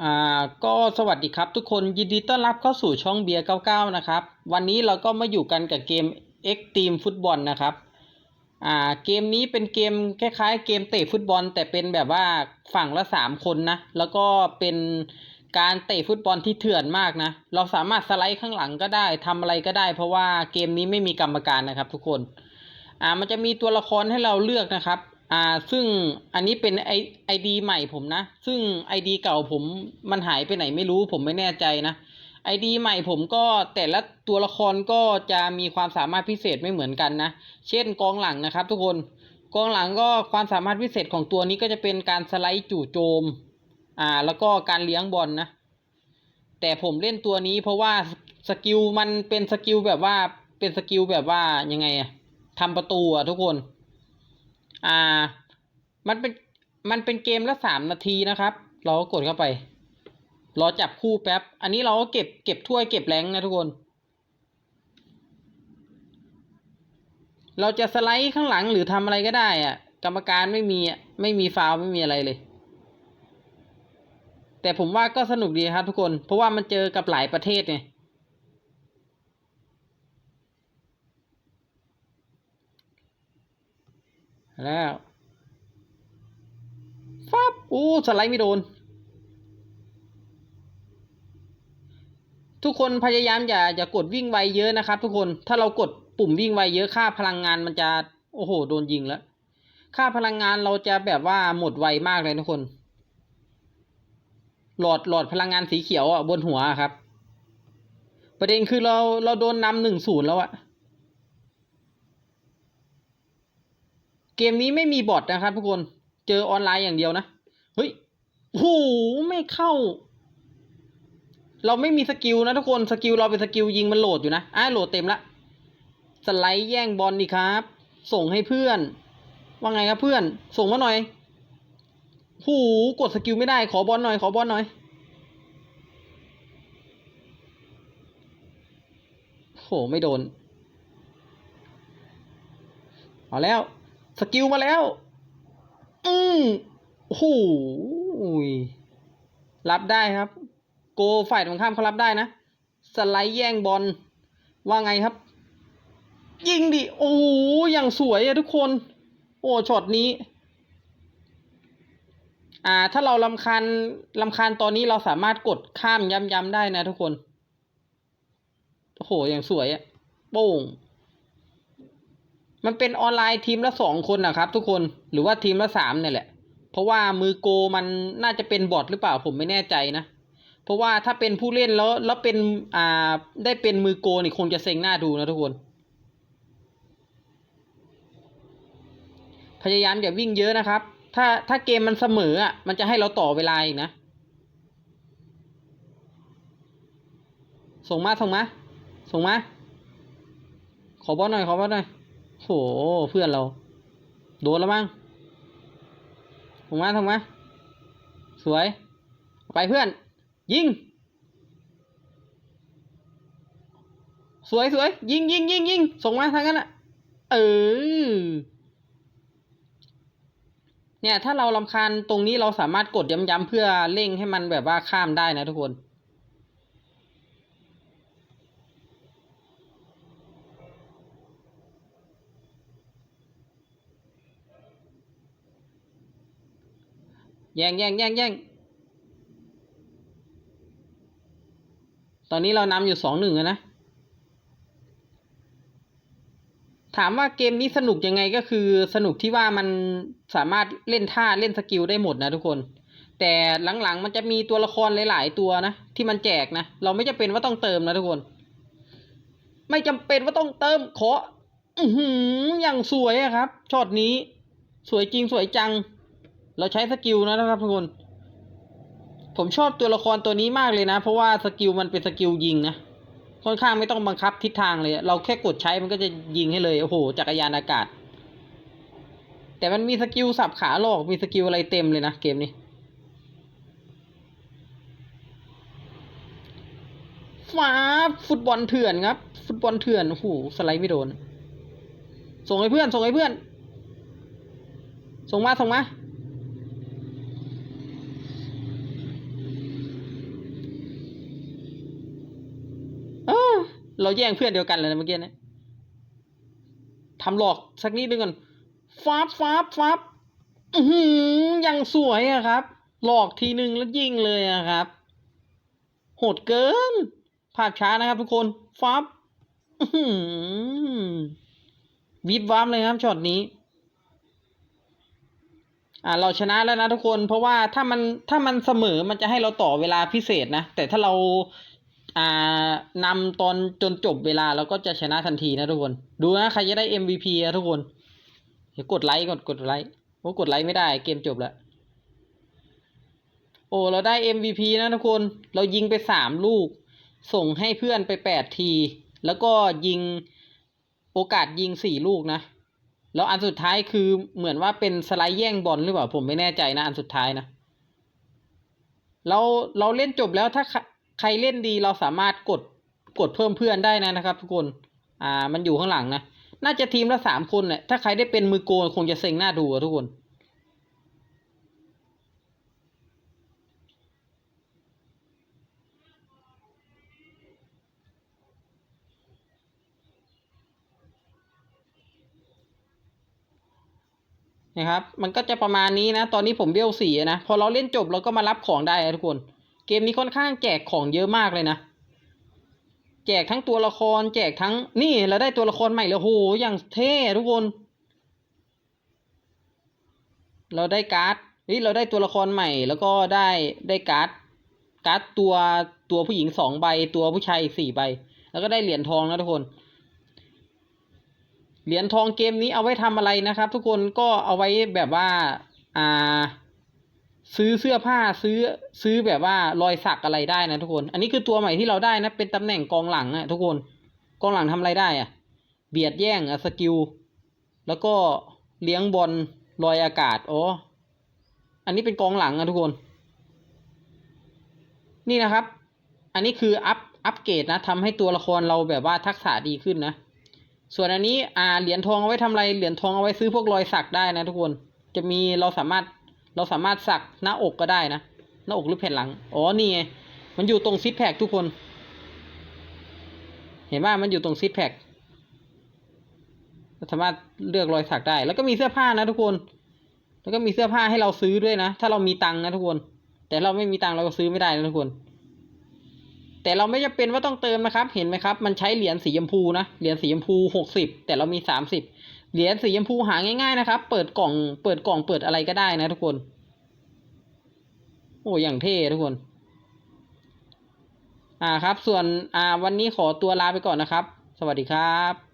อ่าก็สวัสดีครับทุกคนยินดีต้อนรับเข้าสู่ช่องเบียร์99 นะครับ วันนี้เราก็มาอยู่กันกับเกม X Team ฟุตบอลนะครับอ่าเกมนี้เป็นเกมคล้ายๆ เกมเตะฟุตบอล แต่เป็นแบบว่าฝั่งละสามคนนะ แล้วก็เป็นการเตะฟุตบอลที่เถื่อนมากนะ เราสามารถสไลด์ข้างหลังก็ได้ทำอะไรก็ได้ เพราะว่าเกมนี้ไม่มีกรรมการนะครับทุกคนอ่ามันจะมีตัวละครให้เราเลือกนะครับ อ่าซึ่งอันนี้เป็นไอไอดีใหม่ผมนะ ซึ่งไอดีเก่าผมมันหายไปไหนไม่รู้ผมไม่แน่ใจนะไอดีใหม่ผมก็แต่ละตัวละครก็จะมีความสามารถพิเศษไม่เหมือนกันนะ เช่นกองหลังนะครับ ทุกคนกองหลังก็ความสามารถพิเศษของตัวนี้ก็จะเป็นการสไลด์จู่โจมอ่าแล้วก็การเลี้ยงบอลนะแต่ผมเล่นตัวนี้เพราะว่าสกิลมันเป็นสกิลแบบว่าเป็นสกิลแบบว่ายังไงอะทำประตูอะทุกคน อ่า มันเป็น มันเป็นเกมละสามนาทีนะครับ เราก็กดเข้าไป รอจับคู่แป๊บ อันนี้เราก็เก็บ เก็บถ้วยเก็บแรงนะทุกคน เราจะสไลด์ข้างหลังหรือทำอะไรก็ได้อะกรรมการไม่มีอะไม่มีฟาวไม่มีอะไรเลย แต่ผมว่าก็สนุกดีครับทุกคน เพราะว่ามันเจอกับหลายประเทศไง แล้วฟับอู้สไลด์ไม่โดน ทุกคนพยายามอย่าอย่ากดวิ่งไวเยอะนะครับ ทุกคนถ้าเรากดปุ่มวิ่งไวเยอะค่าพลังงานมันจะโอ้โหโดนยิงแล้ว ค่าพลังงานเราจะแบบว่าหมดไวมากเลยทุกคน หลอดหลอดพลังงานสีเขียวอะบนหัวครับ ประเด็นคือเราเราโดนนำหนึ่งศูนย์แล้วอะ เกมนี้ไม่มีบอทนะครับ ทุกคน เจอออนไลน์อย่างเดียวนะ เฮ้ยโอ้โหไม่เข้า เราไม่มีสกิลนะทุกคน สกิลเราเป็นสกิลยิงมันโหลดอยู่นะอ่าโหลดเต็มละ สไลด์แย่งบอลดีครับ ส่งให้เพื่อน ว่าไงครับเพื่อน ส่งมาหน่อยหูกดสกิลไม่ได้ ขอบอลหน่อย ขอบอลหน่อยโหไม่โดน เอาแล้ว สกิลมาแล้ว อืมโอ้โหยรับได้ครับ โกฝ่ายตรงข้ามเขารับได้นะ สไลด์แย่งบอล ว่าไงครับ ยิงดิ โอ้โหอย่างสวยอะทุกคน โอ้ช็อตนี้ อ่า ถ้าเราลำคาญลำคาญตอนนี้เราสามารถกดข้ามย้ำๆได้นะทุกคน โอ้โห อย่างสวยอะโป้ง มันเป็นออนไลน์ทีมละสองคนนะครับ ทุกคนหรือว่าทีมละสามเนี่ยแหละ เพราะว่ามือโกมันน่าจะเป็นบอทหรือเปล่าผมไม่แน่ใจนะ เพราะว่าถ้าเป็นผู้เล่นแล้วแล้วเป็นอ่าได้เป็นมือโกนี่คงจะเซ็งหน้าดูนะทุกคน พยายามอย่าวิ่งเยอะนะครับ ถ้าถ้าเกมมันเสมออะมันจะให้เราต่อเวลาอีกนะ ส่งมาส่งมาส่งมาขอบอลหน่อยขอบอลหน่อย โหเพื่อนเรา โดนแล้วมั้งส่งมาส่งมาสวย ไปเพื่อน ยิง สวยสวยยิงยิงยิงยิงส่งมาทางนั้นอะ เออ เนี่ย ถ้าเราลำคาญตรงนี้เราสามารถกดย้ำๆเพื่อเร่งให้มันแบบว่าข้ามได้นะทุกคน แย่งแย่งแย่งแย่งตอนนี้เรานำอยู่สองหนึ่งนะ ถามว่าเกมนี้สนุกยังไงก็คือสนุกที่ว่ามันสามารถเล่นท่าเล่นสกิลได้หมดนะทุกคน แต่หลังๆ มันจะมีตัวละครหลาย ๆ ตัวนะ ที่มันแจกนะ เราไม่จำเป็นว่าต้องเติมนะทุกคน ไม่จำเป็นว่าต้องเติมขอ อือหืออย่างสวยอะครับช็อตนี้ สวยจริงสวยจัง เราใช้สกิลนะครับทุกคน ผมชอบตัวละครตัวนี้มากเลยนะ เพราะว่าสกิลมันเป็นสกิลยิงนะค่อนข้างไม่ต้องบังคับทิศทางเลย เราแค่กดใช้มันก็จะยิงให้เลยโอ้โหจักรยานอากาศ แต่มันมีสกิลสับขาหลอกมีสกิลอะไรเต็มเลยนะเกมนี้ฟ้าฟุตบอลเถื่อนครับ ฟุตบอลเถื่อนโอ้โหสไลด์ไม่โดน ส่งให้เพื่อน ส่งให้เพื่อน ส่งมาส่งมา เราแย่งเพื่อนเดียวกันเลยนะเมื่อกี้นะทำหลอกสักนิดนึงก่อนฟ้าบฟ้าบฟ้าบอือหือยังสวยอะครับ หลอกทีนึงแล้วยิงเลยอะครับ โหดเกิน ภาพช้านะครับทุกคนฟ้าบอือหือวิบวับเลยครับช็อตนี้ อ่าเราชนะแล้วนะทุกคน เพราะว่าถ้ามันถ้ามันเสมอมันจะให้เราต่อเวลาพิเศษนะ แต่ถ้าเรา อ่านำตอนจนจบเวลาเราก็จะชนะทันทีนะทุกคน ดูนะใครจะได้ MVP นะทุกคน เดี๋ยวกดไลค์กดกดไลค์โอ้กดไลค์ไม่ได้เกมจบแล้วโอ้เราได้ MVP นะทุกคน เรายิงไปสามลูก ส่งให้เพื่อนไปแปดที แล้วก็ยิงโอกาสยิงสี่ลูกนะ แล้วอันสุดท้ายคือเหมือนว่าเป็นสไลด์แย่งบอลหรือเปล่าผมไม่แน่ใจนะอันสุดท้ายนะ เราเราเล่นจบแล้วถ้า ใครเล่นดีเราสามารถกดกดเพิ่มเพื่อนได้นะนะครับ ทุกคน อ่า มันอยู่ข้างหลังนะ น่าจะทีมละสามคนเนี่ยถ้าใครได้เป็นมือโกนคงจะเซ็งหน้าดูอะทุกคน นะครับ มันก็จะประมาณนี้นะ ตอนนี้ผมเบลสี่นะ พอเราเล่นจบเราก็มารับของได้นะทุกคน เกมนี้ค่อนข้างแจกของเยอะมากเลยนะ แจกทั้งตัวละคร แจกทั้งนี่เราได้ตัวละครใหม่แล้วโหอย่างเท่ทุกคน เราได้การ์ดเฮ้ยเราได้ตัวละครใหม่ แล้วก็ได้ได้การ์ดการ์ดตัวตัวผู้หญิงสองใบ ตัวผู้ชายอีกสี่ใบ แล้วก็ได้เหรียญทองนะทุกคน เหรียญทองเกมนี้เอาไว้ทำอะไรนะครับ ทุกคนก็เอาไว้แบบว่า อ่า ซื้อเสื้อผ้าซื้อซื้อแบบว่ารอยสักอะไรได้นะทุกคน อันนี้คือตัวใหม่ที่เราได้นะ เป็นตำแหน่งกองหลังอะทุกคนกองหลังทำอะไรได้อะเบียดแย่งอะสกิลแล้วก็เลี้ยงบอลลอยอากาศอ๋ออันนี้เป็นกองหลังอะทุกคน นี่นะครับ อันนี้คืออัพอัปเกรดนะทำให้ตัวละครเราแบบว่าทักษะดีขึ้นนะส่วนอันนี้อ่าเหรียญทองเอาไว้ทำอะไรเหรียญทองเอาไว้ซื้อพวกรอยสักได้นะทุกคน จะมีเราสามารถ เราสามารถสักหน้าอกก็ได้นะ หน้าอกหรือแผ่นหลัง อ๋อ นี่ไง มันอยู่ตรงซิปแพคทุกคน เห็นว่ามันอยู่ตรงซิปแพคเราสามารถเลือกรอยสักได้ แล้วก็มีเสื้อผ้านะทุกคน แล้วก็มีเสื้อผ้าให้เราซื้อด้วยนะ ถ้าเรามีตังค์นะทุกคน แต่เราไม่มีตังค์เราก็ซื้อไม่ได้นะทุกคน แต่เราไม่จำเป็นว่าต้องเติมนะครับ เห็นไหมครับ มันใช้เหรียญสีชมพูนะ เหรียญสีชมพูหกสิบแต่เรามีสามสิบ เหรียญสีชมพูหาง่ายๆนะครับ เปิดกล่อง เปิดกล่อง เปิดอะไรก็ได้นะทุกคน โอ้อย่างเท่ทุกคน อ่าครับ ส่วน อ่า วันนี้ขอตัวลาไปก่อนนะครับ สวัสดีครับ